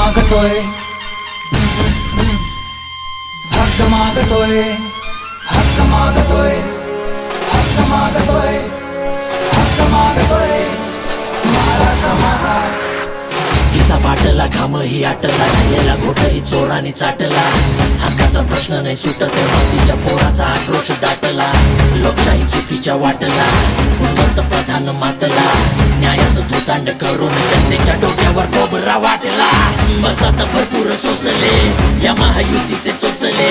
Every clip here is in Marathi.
मागतोय. हक्क मागतोय. हक्क मागतोय. हक्क मागतोय. हक्क मागतोय. महाराष्ट्र माझा तिचा पाटला घाम ही आटला राहिलेला घोटही चोराने चाटला. हक्काचा प्रश्न नाही सुटत तिच्या पोराचा आक्रोश दाटला. लोकशाही चुकीच्या वाटला उन्नत प्रधान मातला. न्यायाचं धुतांड करून जनतेच्या डोक्यावर सोसले या महायुतीचे चोचले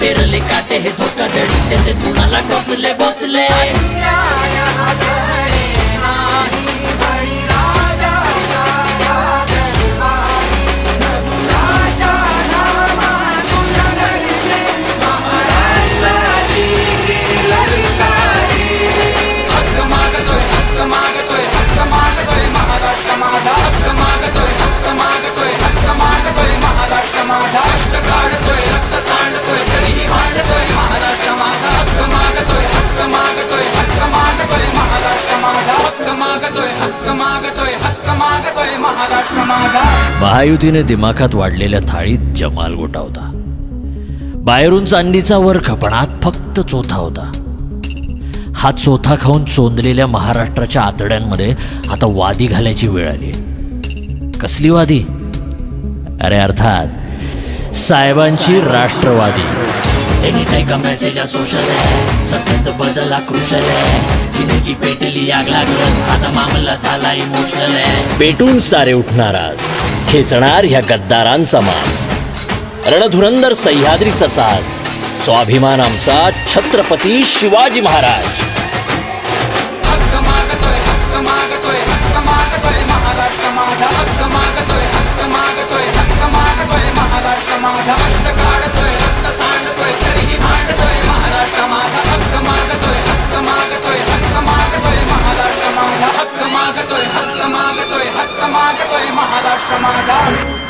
पेरले काटे हे धोका दडीचे ते कुणाला टोचले बोचले महायुतीने दिमाखात वाढलेल्या थाळीत जमाल गोटा होता बाहेरून चांदीचा वर्ख पण आत फक्त चोथा होता. हा चोथा खाऊन चोंदलेल्या महाराष्ट्राच्या आतड्यांमध्ये आता वादी घालायची वेळ आली. कसली वादी? अरे अर्थात साहेबांची राष्ट्रवादी. एनी टाइम का मेसेज सोशल आहे सत्यात बदला क्रुशल आहे. जिंदगी पेटली आग लागलं. आता मामला झाला इमोशनल आहे. पेटून सारे उठणारा खेचणार ह्या गद्दारांचा मास. रणधुरंदर सह्याद्रीचा साज. स्वाभिमान आमचा छत्रपती शिवाजी महाराज. महाराष्ट्र माझा.